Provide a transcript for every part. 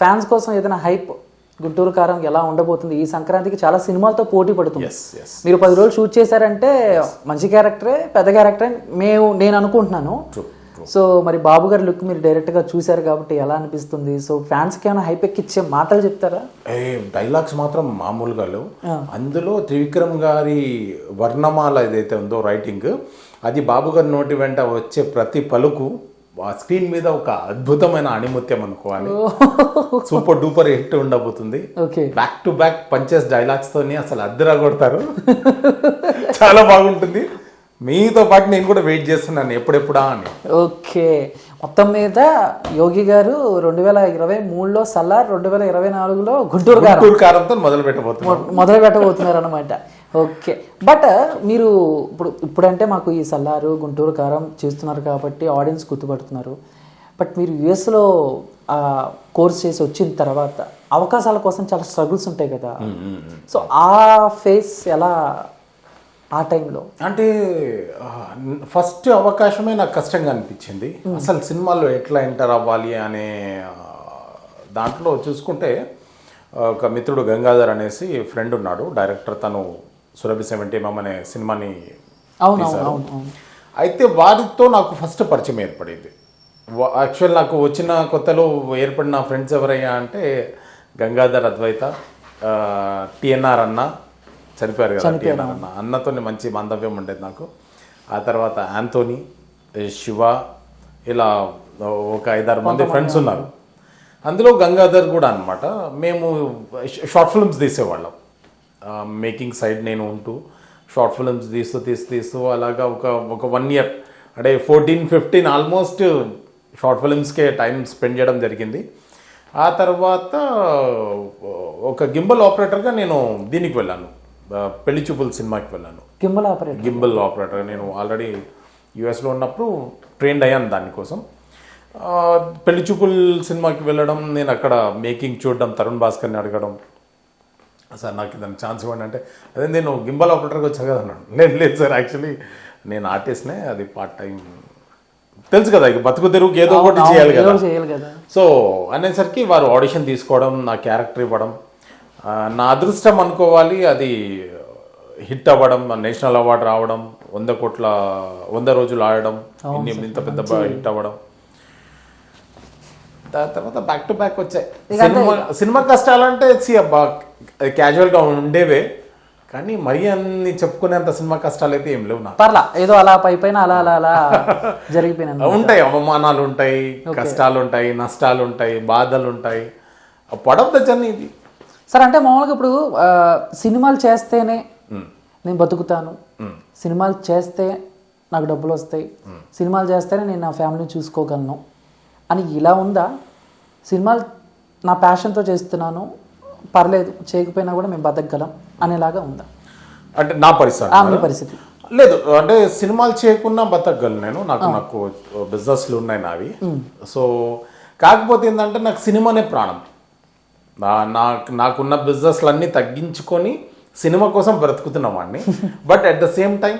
Fans కోసం ఏదైనా hype Guntur కారం ఎలా ఉండబోతుంది? ఈ సంక్రాంతికి చాలా సినిమాలతో పోటీ పడుతుంది. మీరు పది రోజులు షూట్ చేశారంటే మంచి క్యారెక్టరే పెద్ద క్యారెక్టరే మేము నేను అనుకుంటున్నాను. సో మరి బాబు గారి లుక్ మీరు డైరెక్ట్గా చూశారు కాబట్టి ఎలా అనిపిస్తుంది? సో ఫ్యాన్స్కి ఏమైనా హైప్ ఎక్కిచ్చే మాటలు చెప్తారా? ఏ డైలాగ్స్ మాత్రం మామూలుగా లేవు. అందులో త్రివిక్రమ్ గారి వర్ణమాల ఏదైతే ఉందో రైటింగ్ అది బాబు గారి నోటి వెంట వచ్చే ప్రతి పలుకు ఆ స్క్రీన్ మీద ఒక అద్భుతమైన అణిముత్యం అనుకోవాలి. సూపర్ డూపర్ హిట్ ఉండబోతుంది. Okay. Back to back punches dialogues తోని అసలు అద్దరా కొడతారు చాలా బాగుంటుంది. మీతో పాటు నేను కూడా వెయిట్ చేస్తున్నాను ఎప్పుడెప్పుడా అని. ఓకే. మొత్తం మీద యోగి గారు రెండు వేల ఇరవై మూడులో సలార్ రెండు వేల ఇరవై నాలుగులో గుంటూరు గుంటూరు కారంతో మొదలు పెట్టబోతున్నాం మొదలు పెట్టబోతున్నారు అనమాట ఓకే. బట్ మీరు ఇప్పుడు ఇప్పుడంటే మాకు ఈ సల్లారు గుంటూరు కారం చేస్తున్నారు కాబట్టి ఆడియన్స్ గుర్తుపడుతున్నారు. బట్ మీరు యుఎస్లో కోర్స్ చేసి వచ్చిన తర్వాత అవకాశాల కోసం చాలా స్ట్రగుల్స్ ఉంటాయి కదా. సో ఆ ఫేస్ ఎలా ఆ టైంలో? అంటే ఫస్ట్ అవకాశమే నాకు కష్టంగా అనిపించింది. అసలు సినిమాలో ఎట్లా ఎంటర్ అవ్వాలి అనే దాంట్లో చూసుకుంటే ఒక మిత్రుడు గంగాధర్ అనేసి ఫ్రెండ్ ఉన్నాడు డైరెక్టర్ తను సురభి సెవెంటీ ఎంఎం అనే సినిమాని అయితే వారితో నాకు ఫస్ట్ పరిచయం ఏర్పడింది. యాక్చువల్ నాకు వచ్చిన కొత్తలో ఏర్పడిన ఫ్రెండ్స్ ఎవరయ్యా అంటే గంగాధర్ అద్వైత టిఎన్ఆర్ అన్న చనిపోయారు కదా టిఎన్ఆర్ అన్న. అన్నతో మంచి బాంధవ్యం ఉండేది నాకు. ఆ తర్వాత ఆంథోనీ శివ ఇలా ఒక ఐదారు మంది ఫ్రెండ్స్ ఉన్నారు. అందులో గంగాధర్ కూడా అన్నమాట. మేము షార్ట్ ఫిల్మ్స్ తీసేవాళ్ళం. మేకింగ్ సైడ్ నేను ఉంటూ షార్ట్ ఫిల్మ్స్ తీస్తూ తీస్తూ తీస్తూ అలాగా ఒక ఒక వన్ ఇయర్ అంటే ఫోర్టీన్ ఫిఫ్టీన్ ఆల్మోస్ట్ షార్ట్ ఫిల్మ్స్కే టైం స్పెండ్ చేయడం జరిగింది. ఆ తర్వాత ఒక గింబల్ ఆపరేటర్గా నేను దీనికి వెళ్ళాను. పెళ్ళి చూపుల సినిమాకి వెళ్ళాను. కింబల్ ఆపరేటర్ గింబల్ ఆపరేటర్ నేను ఆల్రెడీ యూఎస్లో ఉన్నప్పుడు ట్రైన్డ్ అయ్యాను దానికోసం పెళ్ళి చూపుల్ సినిమాకి వెళ్ళడం నేను అక్కడ మేకింగ్ చూడడం తరుణ్ భాస్కర్ని అడగడం సార్ నాకు ఇదని ఛాన్స్ ఇవ్వండి అంటే అదే నేను గింబల్ ఆపరేటర్గా వచ్చా కదా అన్నాడు. లేదు లేదు సార్ యాక్చువల్లీ నేను ఆర్టిస్ట్నే అది పార్ట్ టైం తెలుసు కదా ఇక బతుకు తెరువుకి ఏదో ఒకటి చేయాలి కదా. సో అనేసరికి వారు ఆడిషన్ తీసుకోవడం నా క్యారెక్టర్ ఇవ్వడం నా అదృష్టం అనుకోవాలి అది హిట్ అవ్వడం నేషనల్ అవార్డు రావడం వంద కోట్ల వంద రోజులు ఆడడం ఇంత పెద్ద హిట్ అవ్వడం. దాని తర్వాత బ్యాక్ టు బ్యాక్ వచ్చాయి. సినిమా సినిమా కష్టాలంటే సి అబ్బా క్యాజువల్గా ఉండేవే కానీ మరీ అన్ని చెప్పుకునేంత సినిమా కష్టాలు అయితే ఏం లేవు నాకు. పర్లా ఏదో అలా పై పైన అలా అలా అలా జరిగిపోయినా ఉంటాయి అవమానాలు ఉంటాయి కష్టాలు ఉంటాయి నష్టాలు ఉంటాయి బాధలు ఉంటాయి పడవ జర్నీ ఇది. సార్ అంటే మామూలుగా ఇప్పుడు సినిమాలు చేస్తేనే నేను బతుకుతాను. సినిమాలు చేస్తే నాకు డబ్బులు వస్తాయి. సినిమాలు చేస్తేనే నేను నా ఫ్యామిలీని చూసుకోగలను. అని ఇలా ఉందా? సినిమాలు నా ప్యాషన్తో చేస్తున్నాను. పర్లేదు చేయకపోయినా కూడా మేము బతకగలం అనేలాగా ఉందా? అంటే నా పరిస్థితి మీ పరిస్థితి. లేదు అంటే సినిమాలు చేయకుండా బతకగలను నేను. నాకు నాకు బిజినెస్లు ఉన్నాయి నావి. సో కాకపోతే ఏంటంటే నాకు సినిమానే ప్రాణం. నా నాకు నాకున్న బిజినెస్లు అన్నీ తగ్గించుకొని సినిమా కోసం బ్రతుకుతున్న వాడిని. But at the same time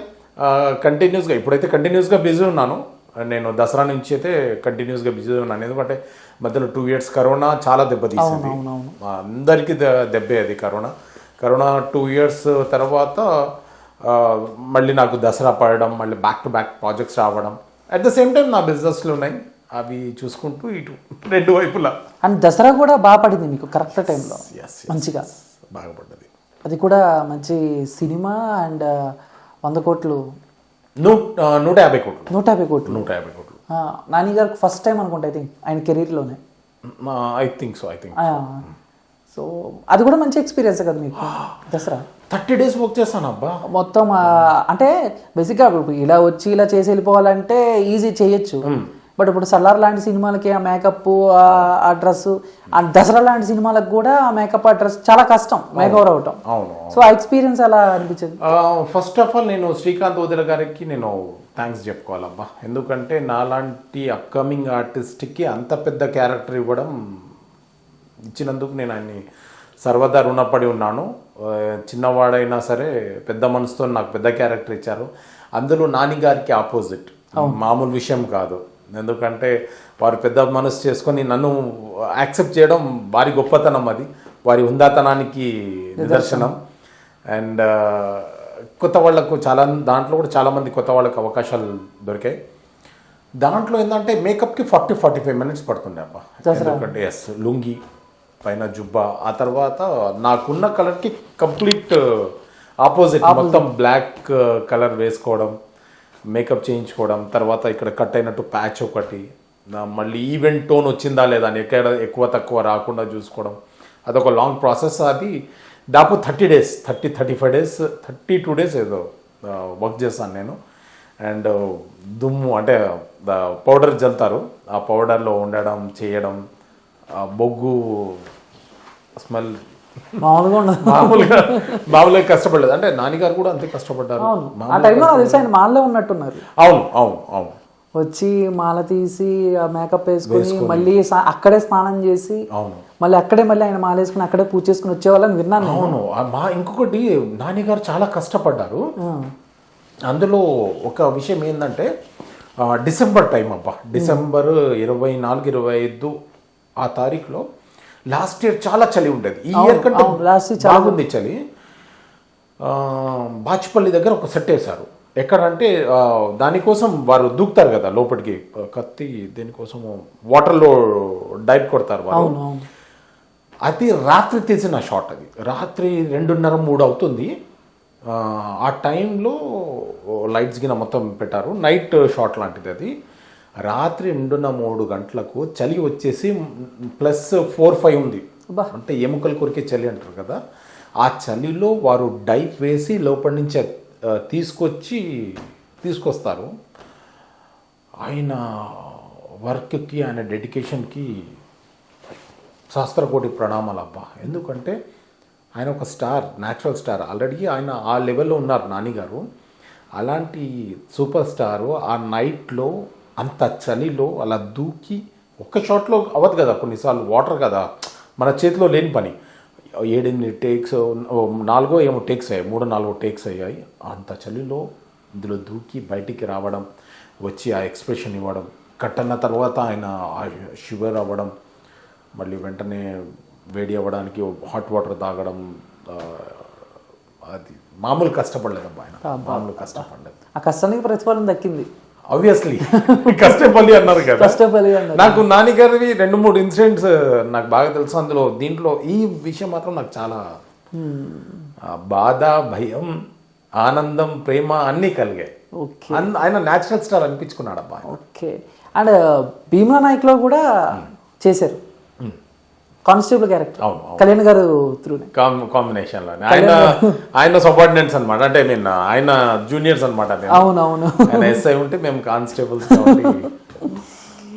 కంటిన్యూస్గా ఇప్పుడైతే కంటిన్యూస్గా బిజీ ఉన్నాను. నేను దసరా నుంచి అయితే కంటిన్యూస్గా బిజీ ఉన్నాను. ఎందుకంటే మధ్యలో టూ ఇయర్స్ కరోనా చాలా దెబ్బతీసింది అందరికీ దెబ్బే అది కరోనా. కరోనా టూ ఇయర్స్ తర్వాత మళ్ళీ నాకు దసరా పడడం మళ్ళీ బ్యాక్ టు బ్యాక్ ప్రాజెక్ట్స్ రావడం. అట్ ద సేమ్ టైం నా బిజినెస్లు ఉన్నాయి. అవి చూసుకుంటూ ఇటు రెండు వైపులా. అండ్ దసరా కూడా బాగా పడింది మీకు కరెక్ట్ టైంలో? మంచిగా? బాగా పడ్డది. అది కూడా మంచి సినిమా అండ్ వంద కోట్లు నూట యాభై కోట్లు. నూట యాభై కోట్లు. నూట యాభై కోట్లు నాని గారికి ఫస్ట్ టైం అనుకుంటా ఐ థింక్ ఆయన కెరీర్లోనే. I think so I think so. అది కూడా మంచి ఎక్స్పీరియన్స్ కదా మీకు దసరా? థర్టీ డేస్ వర్క్ చేస్తాను అబ్బా. మొత్తం అంటే బేసిక్గా ఇలా వచ్చి ఇలా చేసి వెళ్ళిపోవాలంటే ఈజీ చేయొచ్చు. బట్ ఇప్పుడు సల్లార్ లాంటి సినిమాలకి ఆ మేకప్ ఆ డ్రెస్ ఆ దసరా లాంటి సినిమాలకు కూడా ఆ మేకప్ ఆ డ్రెస్ చాలా కష్టం మేకవర్ అవటం. అవును సో ఆ ఎక్స్పీరియన్స్ అలా అనిపించింది? ఫస్ట్ ఆఫ్ ఆల్ నేను శ్రీకాంత్ ఓదెల గారికి నేను థ్యాంక్స్ చెప్పుకోవాలబ్బా. ఎందుకంటే నాలాంటి అప్కమింగ్ ఆర్టిస్ట్కి అంత పెద్ద క్యారెక్టర్ ఇవ్వడం ఇచ్చినందుకు నేను ఆయన్ని సర్వదా రుణపడి ఉన్నాను. చిన్నవాడైనా సరే పెద్ద మనసుతో నాకు పెద్ద క్యారెక్టర్ ఇచ్చారు. అందులో నాని గారికి ఆపోజిట్ మామూలు విషయం కాదు. ఎందుకంటే వారు పెద్ద మనసు చేసుకొని నన్ను యాక్సెప్ట్ చేయడం వారి గొప్పతనం అది. వారి ఉందాతనానికి నిదర్శనం. అండ్ కొత్త వాళ్ళకు చాలా దాంట్లో కూడా చాలామంది కొత్త వాళ్ళకి అవకాశాలు దొరికాయి. దాంట్లో ఏంటంటే మేకప్కి ఫార్టీ ఫార్టీ ఫైవ్ మినిట్స్ పడుతుండే అబ్బా. ఎందుకంటే ఎస్ లుంగి పైన జుబ్బా ఆ తర్వాత నాకున్న కలర్కి కంప్లీట్ ఆపోజిట్ మొత్తం బ్లాక్ కలర్ వేసుకోవడం. మేకప్ చేయించుకోవడం తర్వాత ఇక్కడ కట్ అయినట్టు ప్యాచ్ ఒకటి మళ్ళీ ఈవెంట్ టోన్ వచ్చిందా లేదా అని ఎక్కడ ఎక్కువ తక్కువ రాకుండా చూసుకోవడం. అదొక లాంగ్ ప్రాసెస్ అది. దాపు thirty days thirty thirty five days thirty two days ఏదో వర్క్ చేశాను నేను. అండ్ దుమ్ము అంటే పౌడర్ జల్తారు. ఆ పౌడర్లో ఉండడం చేయడం బొగ్గు స్మెల్ మామూలుగా ఉండదు. మామూలుగా మామూలుగా కష్టపడలేదు. అంటే నాన్నగారు కూడా అంతే కష్టపడ్డారు. అవును. ఆ టైంలో నాకు తెలిసి ఆయన మాల్లో ఉన్నట్టున్నారు. అవును అవును అవును. వచ్చి మాల తీసి ఆ మేకప్ వేసుకుని మళ్ళీ సా- అక్కడే స్నానం చేసి అవును. మళ్ళీ అక్కడే మళ్ళీ ఆయన మాల వేసుకుని అక్కడే పూజ చేసుకుని వచ్చేవాళ్ళని విన్నాను నేను. అవును. ఆ మా ఇంకొకటి నాన్నగారు చాలా కష్టపడ్డారు. అందులో ఒక విషయం ఏంటంటే ఆ, డిసెంబర్ టైం అబ్బా. డిసెంబర్ ఇరవై నాలుగు ఇరవై ఐదు ఆ తారీఖులో లాస్ట్ ఇయర్ చాలా చలి ఉండేది. ఈ ఇయర్ కంటే year బాగుంది చలి. బాచిపల్లి దగ్గర ఒక సెట్ వేశారు. ఎక్కడంటే దానికోసం వారు దూకుతారు కదా లోపలికి. కత్తి దేనికోసము వాటర్లో డైట్ కొడతారు వారు. అది రాత్రి తీసిన షాట్ అది. రాత్రి రెండున్నర మూడు అవుతుంది. ఆ, ఆ టైంలో లైట్స్ గిన మొత్తం పెట్టారు. నైట్ షాట్ లాంటిది అది. రాత్రి రెండున్న మూడు గంటలకు చలి వచ్చేసి ప్లస్ ఫోర్ ఫైవ్ ఉంది. అంటే ఎముకలు కొరికే చలి అంటారు కదా. ఆ చలిలో వారు డైప్ వేసి లోపలి నుంచి తీసుకొచ్చి తీసుకొస్తారు. ఆయన వర్క్కి ఆయన డెడికేషన్కి శాస్త్రకోటి ప్రణామాలు అబ్బా. ఎందుకంటే ఆయన ఒక స్టార్ న్యాచురల్ స్టార్. ఆల్రెడీ ఆయన ఆ లెవెల్లో ఉన్నారు నానిగారు. అలాంటి సూపర్ స్టారు ఆ నైట్లో అంత చలిలో అలా దూకి ఒక్క షాట్లో అవ్వదు కదా కొన్నిసార్లు వాటర్ కదా. మన చేతిలో లేని పని. ఏడెనిమిది టేక్స్ నాలుగో ఏమో టేక్స్ అయ్యాయి మూడో నాలుగో టేక్స్ అయ్యాయి. అంత చలిలో ఇందులో దూకి బయటికి రావడం వచ్చి ఆ ఎక్స్ప్రెషన్ ఇవ్వడం కట్టన్న తర్వాత ఆయన షుగర్ అవ్వడం మళ్ళీ వెంటనే వేడి అవ్వడానికి హాట్ వాటర్ తాగడం అది మామూలు కష్టపడలేదు ఆయన. మామూలు కష్టపడలేదు. ఆ కష్టానికి ప్రతిఫలం దక్కింది. ఆబ్వియస్లీ కష్టపల్లి అన్నారు కదా. అన్నారు. నాకు నాన్నగారివి రెండు మూడు ఇన్సిడెంట్స్ నాకు బాగా తెలుసు అందులో. దీంట్లో ఈ విషయం మాత్రం నాకు చాలా ఆ, బాధ భయం ఆనందం ప్రేమ అన్నీ కలిగాయి. ఆయన న్యాచురల్ స్టార్ అనిపించుకున్నాడు అబ్బా ఓకే. అండ్ భీమా నాయక్లో కూడా చేశారు. Constable character. కళ్యాణ్ గారు త్రూనే కాం కాంబినేషన్లో ఆయన ఆయన సబార్డినేట్స్ అనమాట అంటే మీన్ ఆయన జూనియర్స్ అనమాట అవునవును. ఎస్ఐ ఉంటే మేము కానిస్టేబుల్స్